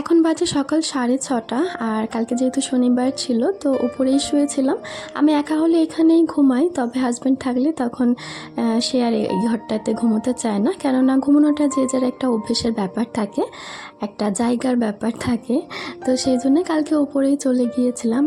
এখন বাজে সকাল সাড়ে ছটা, আর কালকে যেহেতু শনিবার ছিল, তো উপরেই শুয়েছিলাম। আমি একা হলে এখানেই ঘুমাই, তবে হাজব্যান্ড থাকলে তখন সে আর এই ঘরটাতে ঘুমোতে চায় না। কেননা ঘুমানোটা যে যার একটা অভ্যেসের ব্যাপার থাকে, একটা জায়গার ব্যাপার থাকে। তো সেই জন্য কালকে উপরেই চলে গিয়েছিলাম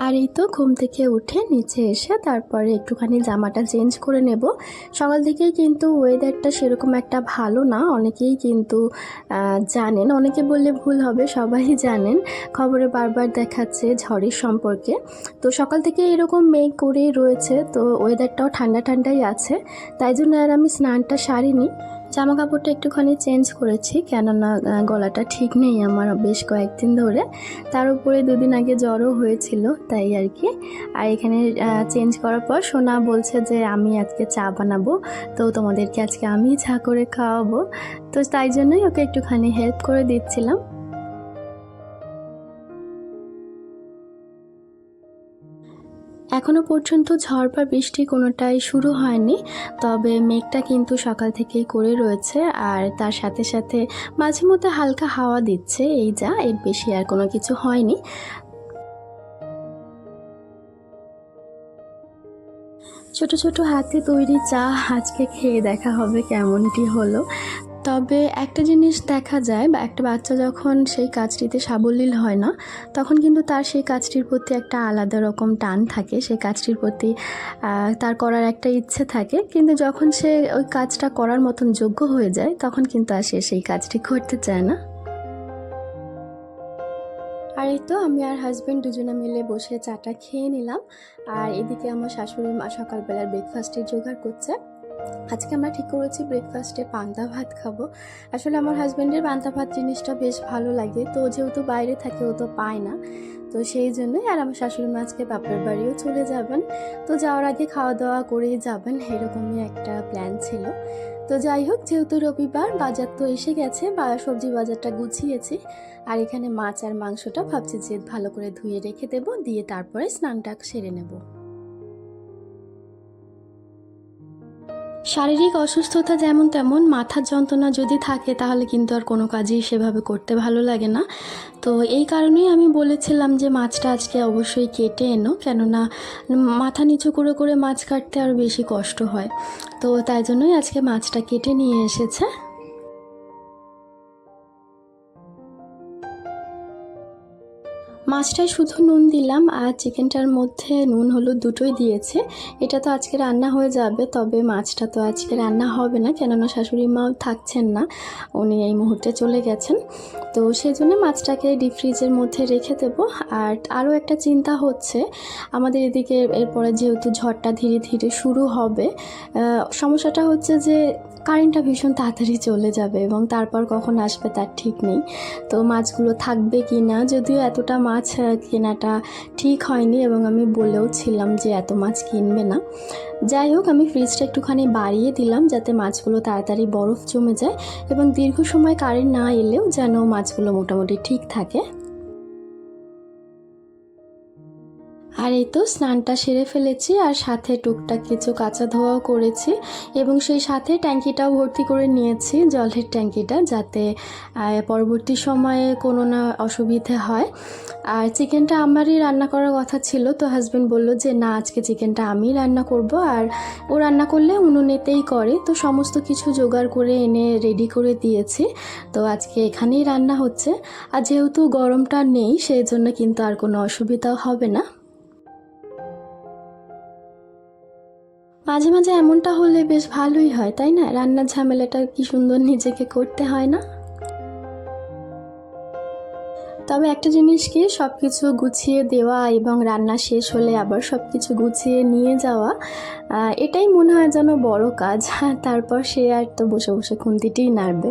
আর- এই তো ঘুম থেকে উঠে নিচে এসে তারপরে একটুখানি জামাটা চেঞ্জ করে নেব। সকাল থেকেই কিন্তু ওয়েদারটা সেরকম একটা ভালো না। অনেকেই কিন্তু জানেন, অনেকে বললে ভুল হবে, সবাই জানেন। খবরে বারবার দেখাচ্ছে ঝড়ের সম্পর্কে। তো সকাল থেকে এরকম মেঘ করেই রয়েছে, তো ওয়েদারটাও ঠান্ডা ঠান্ডাই আছে। তাই জন্য আর আমি স্নানটা সারিনি। জামা কাপড়টা একটুখানি চেঞ্জ করেছি, কেননা গলাটা ঠিক নেই আমার বেশ কয়েকদিন ধরে। তার উপরে দুদিন আগে জ্বরও হয়েছিল, তাই আর কি। আর এখানে চেঞ্জ করার পর সোনা বলছে যে, আমি আজকে চা বানাবো, তো তোমাদেরকে আজকে আমি চা করে খাওয়াবো। তো তাই জন্যই ওকে একটুখানি হেল্প করে দিচ্ছিলাম। এখনও পর্যন্ত ঝড় বা বৃষ্টি কোনোটাই শুরু হয়নি, তবে মেঘটা কিন্তু সকাল থেকেই করে রয়েছে আর তার সাথে সাথে মাঝে মধ্যে হালকা হাওয়া দিচ্ছে, এই যা এর বেশি আর কোনো কিছু হয়নি। ছোট ছোট হাতে তৈরি চা আজকে খেয়ে দেখা হবে কেমনটি হলো। তবে একটা জিনিস দেখা যায় বা একটা বাচ্চা যখন সেই কাজটিতে সাবলীল হয় না, তখন কিন্তু তার সেই কাজটির প্রতি একটা আলাদা রকম টান থাকে, সেই কাজটির প্রতি তার করার একটা ইচ্ছে থাকে। কিন্তু যখন সে ওই কাজটা করার মতন যোগ্য হয়ে যায়, তখন কিন্তু আর সে সেই কাজটি করতে চায় না। আর এই তো আমি আর হাজব্যান্ড দুজনে মিলে বসে চাটা খেয়ে নিলাম। আর এদিকে আমার শাশুড়ি মা সকালবেলার ব্রেকফাস্টের জোগাড় করছে। আজকে আমরা ঠিক করেছি ব্রেকফাস্টে পান্তা ভাত খাব। আসলে আমার হাজব্যান্ডের পান্তা ভাত জিনিসটা বেশ ভালো লাগে। তো যেহেতু বাইরে থাকে, ও তো পায় না। তো সেই জন্যই আর আমার শাশুড়ি মা আজকে বাপের বাড়িও চলে যাবেন। তো যাওয়ার আগে খাওয়া দাওয়া করেই যাবেন, এরকমই একটা প্ল্যান ছিল। তো যাই হোক, যেহেতু রবিবার, বাজার তো এসে গেছে, বা সবজি বাজারটা গুছিয়েছি। আর এখানে মাছ আর মাংসটা ভাবছি যে ভালো করে ধুয়ে রেখে দেবো, দিয়ে তারপরে স্নানটা সেরে নেব। শারীরিক অসুস্থতা যেমন তেমন, মাথার যন্ত্রণা যদি থাকে তাহলে কিন্তু আর কোনো কাজই সেভাবে করতে ভালো লাগে না। তো এই কারণেই আমি বলেছিলাম যে মাছটা আজকে অবশ্যই কেটে এনো, কেননা মাথা নিচু করে করে মাছ কাটতে আরও বেশি কষ্ট হয়। তো তাই জন্যই আজকে মাছটা কেটে নিয়ে এসেছে। মাছটায় শুধু নুন দিলাম আর চিকেনটার মধ্যে নুন হলুদ দুটোই দিয়েছে। এটা তো আজকে রান্না হয়ে যাবে, তবে মাছটা তো আজকে রান্না হবে না, কেননা শাশুড়ি মাও থাকছেন না, উনি এই মুহূর্তে চলে গেছেন। তো সেই জন্য মাছটাকে ডিপ ফ্রিজের মধ্যে রেখে দেব। আর আরও একটা চিন্তা হচ্ছে, আমাদের এদিকে এরপরে যেহেতু ঝড়টা ধীরে ধীরে শুরু হবে সমস্যাটা হচ্ছে যে কারেন্টটা ভীষণ তাড়াতাড়ি চলে যাবে এবং তারপর কখন আসবে তার ঠিক নেই। তো মাছগুলো থাকবে কি না? যদিও এতটা মাছ কেনাটা ঠিক হয়নি এবং আমি বলেও ছিলাম যে এত মাছ কিনবে না। যাই হোক, আমি ফ্রিজটা একটুখানি বাড়িয়ে দিলাম যাতে মাছগুলো তাড়াতাড়ি বরফ জমে যায় এবং দীর্ঘ সময় কারেন্ট না এলেও যেন মাছগুলো মোটামুটি ঠিক থাকে। আর এই তো স্নানটা সেরে ফেলেছি আর সাথে টুকটাক কিছু কাঁচা ধোয়াও করেছি এবং সেই সাথে ট্যাঙ্কিটাও ভর্তি করে নিয়েছি, জলের ট্যাঙ্কিটা, যাতে পরবর্তী সময়ে কোনো না অসুবিধে হয়। আর চিকেনটা আমারই রান্না করার কথা ছিল, তো হাজব্যান্ড বলল যে, না, আজকে চিকেনটা আমি রান্না করব। আর ও রান্না করলে উনুনেতেই করে, তো সমস্ত কিছু জোগাড় করে এনে রেডি করে দিয়েছি। তো আজকে এখানেই রান্না হচ্ছে। আর যেহেতু গরমটা নেই সেই জন্য কিন্তু আর কোনো অসুবিধাও হবে না। মাঝে মাঝে এমনটা হলে বেশ ভালোই হয়, তাই না? রান্নার ঝামেলাটা কি সুন্দর নিজেকে করতে হয় না? তবে একটা জিনিস কি সব কিছু গুছিয়ে দেওয়া এবং রান্না শেষ হলে আবার সব কিছু গুছিয়ে নিয়ে যাওয়া এটাই মনে হয় যেন বড় কাজ। তারপর সে আর তো বসে বসে খুন্তিটিই নাড়বে।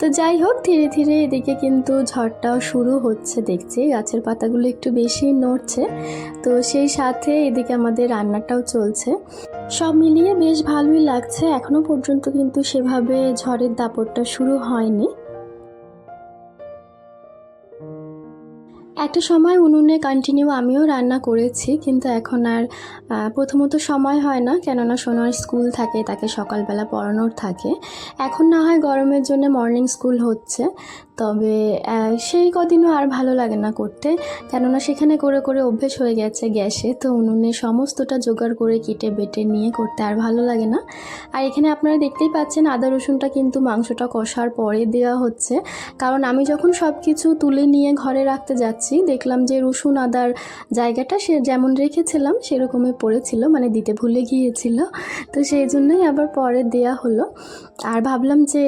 তো যাই হোক, ধীরে ধীরে এদিকে কিন্তু ঝড়টাও শুরু হচ্ছে দেখছি। গাছের পাতাগুলো একটু বেশি নড়ছে। তো সেই সাথে এদিকে আমাদের রান্নাটাও চলছে। সব মিলিয়ে বেশ ভালোই লাগছে। এখনও পর্যন্ত কিন্তু সেভাবে ঝড়ের দাপটটা শুরু হয়নি। একটা সময় উনুনে কন্টিনিউ আমিও রান্না করেছি, কিন্তু এখন আর প্রথমত সময় হয় না, কেননা সোনার স্কুল থাকে, তাকে সকালবেলা পড়ানোর থাকে। এখন না হয় গরমের জন্য মর্নিং স্কুল হচ্ছে। তবে সেই কদিনও আর ভালো লাগে না করতে। কেননা সেখানে করে করে অভ্যেস হয়ে গেছে গ্যাসে, তো উনুনে সমস্তটা জোগাড় করে কেটে বেটে নিয়ে করতে আর ভালো লাগে না। আর এখানে আপনারা দেখতেই পাচ্ছেন আদা, রসুনটা কিন্তু মাংসটা কষার পরে দেওয়া হচ্ছে। কারণ আমি যখন সব কিছু তুলে নিয়ে ঘরে রাখতে যাচ্ছি, দেখলাম যে রসুন আদার জায়গাটা সে যেমন রেখেছিলাম, সেরকমই পড়েছিল মানে দিতে ভুলে গিয়েছিল। তো সেই জন্যই আবার পরে দেয়া হলো। আর ভাবলাম যে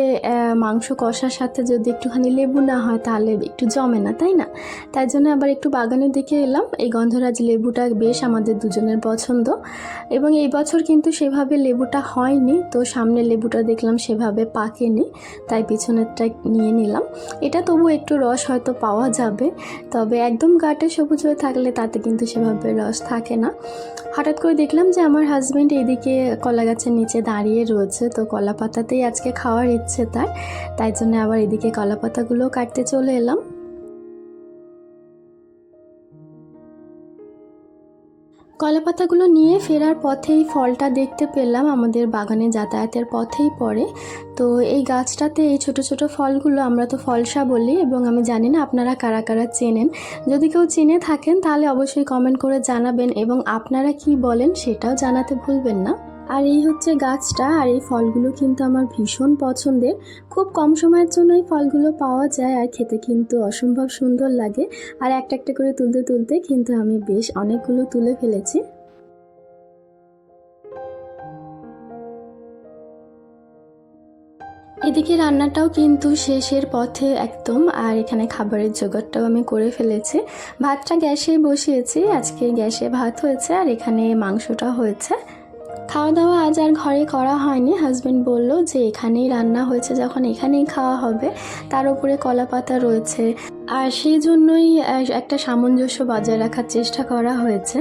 মাংস কষার সাথে যদি একটুখানি লেবু না হয় তাহলে একটু জমে না, তাই না? তাই জন্য আবার একটু বাগানের দিকে এলাম। এই গন্ধরাজ লেবুটা বেশ আমাদের দুজনের পছন্দ। এবং এই বছর কিন্তু সেভাবে লেবুটা হয়নি। তো সামনে লেবুটা দেখলাম সেভাবে পাকেনি, তাই পিছনেরটা নিয়ে নিলাম। এটা তবু একটু রস হয়তো পাওয়া যাবে। তবে একদম গাটে সবুজ হয়ে থাকলে তাতে কিন্তু সেভাবে রস থাকে না। হঠাৎ করে দেখলাম যে আমার হাজব্যান্ড এদিকে কলা গাছের নিচে দাঁড়িয়ে রয়েছে, তো কলা পাতাতেই আজকে খাওয়ার ইচ্ছে তার। তাই জন্য আবার এদিকে কলা পাতাগুলো কাটতে চলে এলাম। কলা পাতাগুলো নিয়ে ফেরার পথেই ফলটা দেখতে পেলাম আমাদের বাগানে যাতায়াতের পথেই পড়ে। তো এই গাছটাতে এই ছোট ছোট ফলগুলো আমরা তো ফলসা বলি এবং আমি জানি না আপনারা কারা কারা চেনেন। যদি কেউ চেনে থাকেন তাহলে অবশ্যই কমেন্ট করে জানাবেন এবং আপনারা কি বলেন সেটাও জানাতে ভুলবেন না। আর এই হচ্ছে গাছটা, আর এই ফলগুলো কিন্তু আমার ভীষণ পছন্দের। খুব কম সময়ের জন্য এই ফলগুলো পাওয়া যায় আর খেতে কিন্তু অসম্ভব সুন্দর লাগে। আর একটা একটা করে তুলতে তুলতে কিন্তু আমি বেশ অনেকগুলো তুলে ফেলেছি। এদিকে রান্নাটাও কিন্তু শেষের পথে একদম, আর এখানে খাবারের জোগাড়টাও আমি করে ফেলেছি। ভাতটা গ্যাসে বসিয়েছি, আজকে গ্যাসে ভাত হয়েছে, আর এখানে মাংসটা হয়েছে। খাওয়া দাওয়া আজ আর ঘরে করা হয়নি। হাজব্যান্ড বলল যে, এখানেই রান্না হয়েছে, যখন এখানেই খাওয়া হবে, তার উপরে কলা পাতা রয়েছে। আর সেই জন্যই একটা সামঞ্জস্য বজায় রাখার চেষ্টা করা হয়েছে।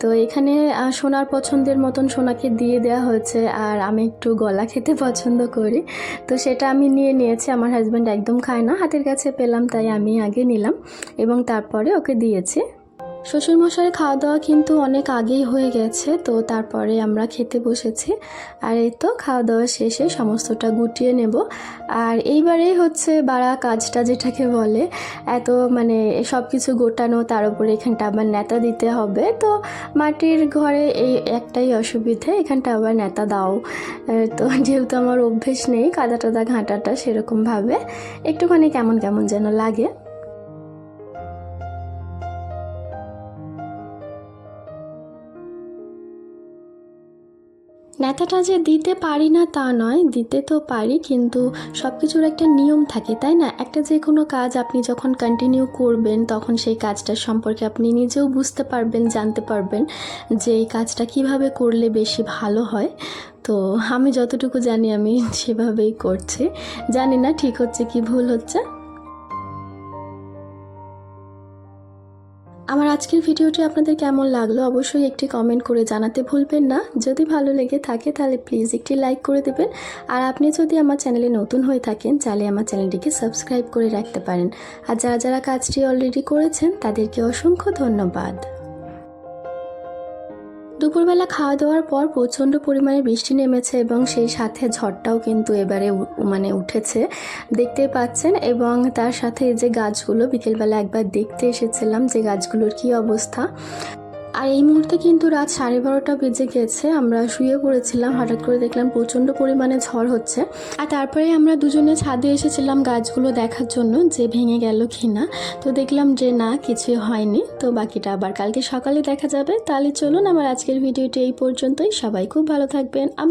তো এখানে সোনার পছন্দের মতন সোনাকে দিয়ে দেওয়া হয়েছে, আর আমি একটু গলা খেতে পছন্দ করি। তো সেটা আমি নিয়ে নিয়েছি, আমার হাজব্যান্ড একদম খায় না। হাতের কাছে পেলাম, তাই আমি আগে নিলাম এবং তারপরে ওকে দিয়েছি। শ্বশুরমশাইয়ের খাওয়া দাওয়া কিন্তু অনেক আগেই হয়ে গেছে, তো তারপরে আমরা খেতে বসেছি। আর এই তো খাওয়া দাওয়া শেষে সমস্তটা গুটিয়ে নেব। আর এইবারেই হচ্ছে বাড়া কাজটা যেটাকে বলে, এত মানে সব কিছু গোটানো, তার উপরে এখানটা আবার নেতা দিতে হবে। তো মাটির ঘরে এই একটাই অসুবিধে, এখানটা আবার নেতা দাও। তো যেহেতু আমার অভ্যেস নেই কাদা টাদা ঘাঁটাটা সেরকমভাবে, একটুখানি কেমন কেমন যেন লাগে। নেতাটা যে দিতে পারি না তা নয়, দিতে তো পারি কিন্তু সব কিছুর একটা নিয়ম থাকে, তাই না? একটা যে কোনো কাজ আপনি যখন কন্টিনিউ করবেন, তখন সেই কাজটার সম্পর্কে আপনি নিজেও বুঝতে পারবেন, জানতে পারবেন যে এই কাজটা কীভাবে করলে বেশি ভালো হয়। তো আমি যতটুকু জানি, আমি সেভাবেই করছি। জানি না ঠিক হচ্ছে কি ভুল হচ্ছে। আমার আজকের ভিডিওটি আপনাদের কেমন লাগল অবশ্যই একটি কমেন্ট করে জানাতে ভুলবেন না। যদি ভালো লেগে থাকে তাহলে প্লিজ একটি লাইক করে দেবেন। আর আপনি যদি আমার চ্যানেলে নতুন হয়ে থাকেন, তাহলে আমার চ্যানেলটিকে সাবস্ক্রাইব করে রাখতে পারেন। আর যারা যারা কাজটি অলরেডি করেছেন, তাদেরকে অসংখ্য ধন্যবাদ। দুপুরবেলা খাওয়া দাওয়ার পর প্রচণ্ড পরিমাণে বৃষ্টি নেমেছে এবং সেই সাথে ঝড়টাও কিন্তু এবারে মানে উঠেছে। দেখতে পাচ্ছেন এবং তার সাথে যে গাছগুলো, বিকেলবেলা একবার দেখতে এসেছিলাম যে গাছগুলোর কি অবস্থা। আর এই মুহূর্তে কিন্তু রাত সাড়ে বারোটা বেজে গেছে। আমরা শুয়ে পড়েছিলাম, হঠাৎ করে দেখলাম প্রচণ্ড পরিমাণে ঝড় হচ্ছে। আর তারপরে আমরা দুজনে ছাদে এসেছিলাম গাছগুলো দেখার জন্য, যে ভেঙে গেল কি না। তো দেখলাম যে না কিছুই হয়নি। তো বাকিটা আবার কালকে সকালে দেখা যাবে। তাহলে চলুন, আমার আজকের ভিডিওটি এই পর্যন্তই। সবাই খুব ভালো থাকবেন।